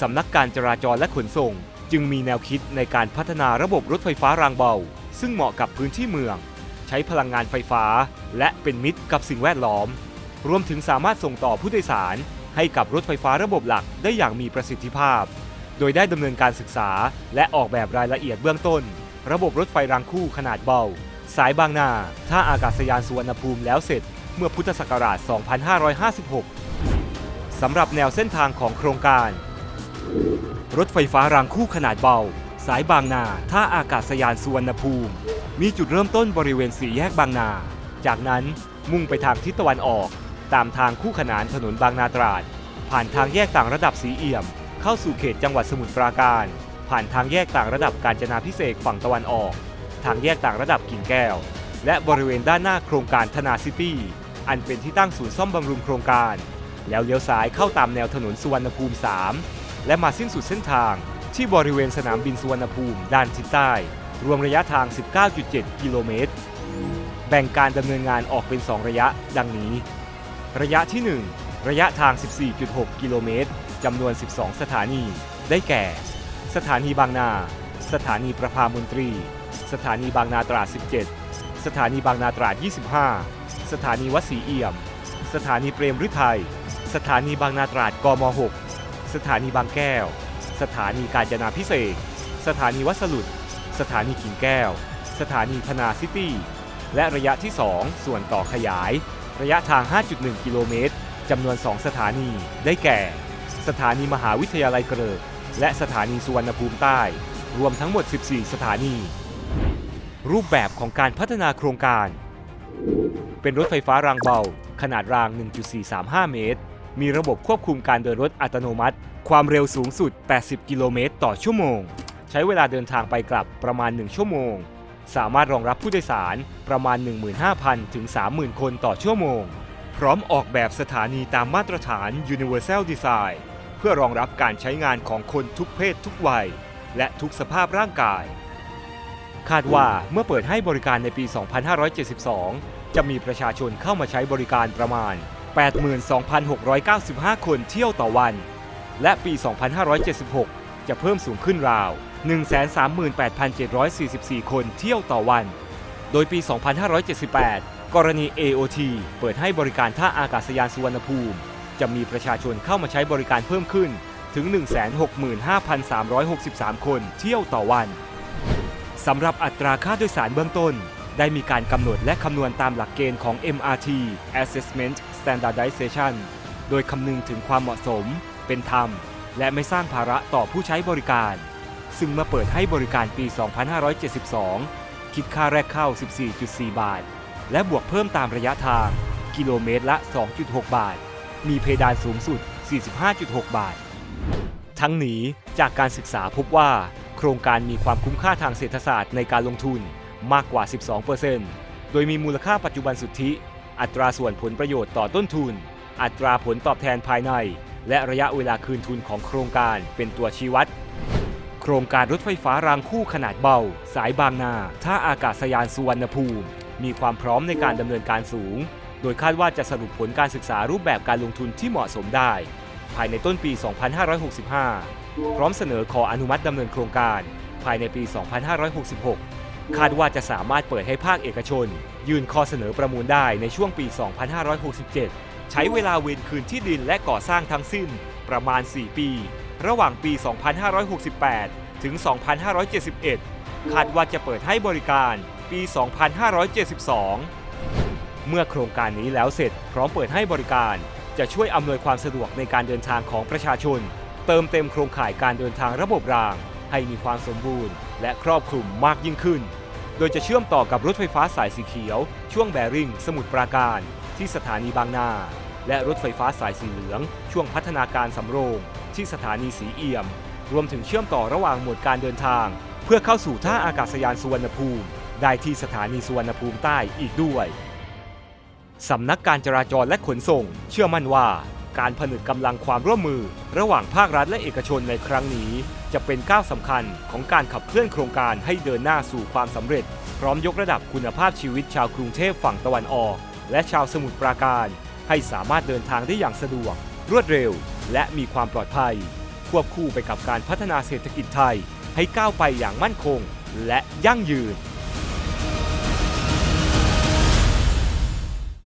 สำนักการจราจรและขนส่ง จึงมีแนวคิดในการพัฒนาระบบรถไฟฟ้ารางเบา ซึ่งเหมาะกับพื้นที่เมือง ใช้พลังงานไฟฟ้า และเป็นมิตรกับสิ่งแวดล้อม รวมถึงสามารถส่งต่อผู้โดยสาร ให้กับรถไฟฟ้าระบบหลักได้อย่างมีประสิทธิภาพ โดยได้ดำเนินการศึกษา และออกแบบรายละเอียดเบื้องต้น ระบบรถไฟรางคู่ขนาดเบา สายบางนาท่าอากาศยานสุวรรณภูมิแล้วเสร็จ เมื่อพุทธศักราช 2556สำหรับแนวเส้นทางของโครงการ รถไฟฟ้ารางคู่ขนาดเบา สายบางนา ท่าอากาศยานสุวรรณภูมิ มีจุดเริ่มต้นบริเวณสี่แยกบางนา จากนั้นมุ่งไปทางทิศตะวันออก ตามทางคู่ขนานถนนบางนาตราด ผ่านทางแยกต่างระดับสีเอี่ยม เข้าสู่เขตจังหวัดสมุทรปราการ ผ่านทางแยกต่างระดับกาญจนาพิเศษฝั่งตะวันออก ทางแยกต่างระดับกิ่งแก้ว และบริเวณด้านหน้าโครงการธนาซิตี้ อันเป็นที่ตั้งศูนย์ซ่อมบำรุงโครงการ แล้วเลี้ยวซ้ายเข้าตามแนวถนนสุวรรณภูมิ 3 และมาสิ้นสุดเส้นทางที่บริเวณสนามบินสุวรรณภูมิด้านทิศใต้ รวมระยะทาง 19.7 กิโลเมตร แบ่งการดำเนินงานออกเป็น 2 ระยะดังนี้ ระยะที่ 1 ระยะทาง 14.6 กิโลเมตรจำนวน 12 สถานี ได้แก่ สถานีบางนา สถานีประภามนตรี สถานีบางนาตรา 17 สถานีบางนาตราด25 สถานีวัดศรีเอี่ยม สถานีเปรมฤทัย สถานีบางนาตราดกม 6 สถานีบางแก้ว สถานีกาญจนาพิเศษ สถานีวัสลุดสถานีกิ่งแก้ว สถานีธนาซิตี้ และระยะที่ 2 ส่วนต่อขยาย ระยะทาง 5.1 กิโลเมตรจำนวน 2 สถานี ได้แก่ สถานีมหาวิทยาลัยเกริกและสถานีสุวรรณภูมิใต้ รวมทั้งหมด 14 สถานี รูปแบบของการพัฒนาโครงการ เป็นรถไฟฟ้ารางเบา ขนาดราง 1.435 เมตร มีระบบควบคุมการเดินรถอัตโนมัติ ความเร็วสูงสุด 80 กิโลเมตรต่อชั่วโมง ใช้เวลาเดินทางไปกลับประมาณ 1 ชั่วโมง สามารถรองรับผู้โดยสารประมาณ 15,000 ถึง 30,000 คนต่อชั่วโมง พร้อมออกแบบสถานีตามมาตรฐาน Universal Design เพื่อรองรับการใช้งานของคนทุกเพศทุกวัย และทุกสภาพร่างกาย คาดว่าเมื่อเปิดให้บริการในปี 2572 จะมีประชาชนเข้ามาใช้บริการประมาณ 82,695 คนเที่ยวต่อวัน และปี 2576 จะเพิ่มสูงขึ้นราว 138,744 คนเที่ยวต่อวัน โดยปี 2578 กรณี AOT เปิดให้บริการท่าอากาศยานสุวรรณภูมิ จะมีประชาชนเข้ามาใช้บริการเพิ่มขึ้นถึง 165,363 คนเที่ยวต่อวัน สำหรับอัตราค่าโดยสารเบื้องต้น ได้มีการกำหนดและคำนวณตามหลักเกณฑ์ของ MRT Assessment Standardization โดยคำนึงถึงความเหมาะสม เป็นธรรม และไม่สร้างภาระต่อผู้ใช้บริการ ซึ่งเมื่อเปิดให้บริการปี 2572 คิดค่าแรกเข้า 14.4 บาท และบวกเพิ่มตามระยะทาง กิโลเมตรละ 2.6 บาท มีเพดานสูงสุด 45.6 บาท ทั้งนี้จากการศึกษาพบว่า โครงการมีความคุ้มค่าทางเศรษฐศาสตร์ในการลงทุนมากกว่า 12%โดยมีมูลค่าปัจจุบันสุทธิ อัตราส่วนผลประโยชน์ต่อต้นทุน อัตราผลตอบแทนภายใน และระยะเวลาคืนทุนของโครงการเป็นตัวชี้วัด โครงการรถไฟฟ้ารางคู่ขนาดเบา สายบางนา ท่าอากาศยานสุวรรณภูมิ มีความพร้อมในการดำเนินการสูง โดยคาดว่าจะสรุปผลการศึกษารูปแบบการลงทุนที่เหมาะสมได้ ภายในต้นปี 2565 พร้อมเสนอขออนุมัติดำเนินโครงการ ภายในปี 2566 คาดว่าจะสามารถเปิดให้ภาคเอกชน ยื่นข้อเสนอประมูลได้ในช่วงปี 2567 ใช้เวลาเวนคืนที่ดินและก่อสร้างทั้งสิ้นประมาณ 4 ปี ระหว่างปี 2568 ถึง 2571 คาดว่าจะเปิดให้บริการปี 2572 เมื่อโครงการนี้แล้วเสร็จพร้อมเปิดให้บริการจะช่วยอำนวยความสะดวกในการเดินทางของประชาชน เติมเต็มโครงข่ายการเดินทางระบบราง ให้มีความสมบูรณ์ และครอบคลุมมากยิ่งขึ้น โดยจะเชื่อมต่อกับรถไฟฟ้าสายสีเขียว ช่วงแบริ่งสมุทรปราการ ที่สถานีบางนา และรถไฟฟ้าสายสีเหลือง ช่วงพัฒนาการสำโรง ที่สถานีสีเอี่ยม รวมถึงเชื่อมต่อระหว่างหมวดการเดินทาง เพื่อเข้าสู่ท่าอากาศยานสุวรรณภูมิ ได้ที่สถานีสุวรรณภูมิใต้อีกด้วยสำนักการจราจรและขนส่ง เชื่อมั่นว่า การผนึกกำลังความร่วมมือ ระหว่างภาครัฐและเอกชนในครั้งนี้ จะเป็นก้าวสำคัญของการขับเคลื่อนโครงการให้เดินหน้าสู่ความสำเร็จ พร้อมยกระดับคุณภาพชีวิตชาวกรุงเทพฝั่งตะวันออก และชาวสมุทรปราการ ให้สามารถเดินทางได้อย่างสะดวก รวดเร็ว และมีความปลอดภัย ควบคู่ไปกับการพัฒนาเศรษฐกิจไทย ให้ก้าวไปอย่างมั่นคง และยั่งยืน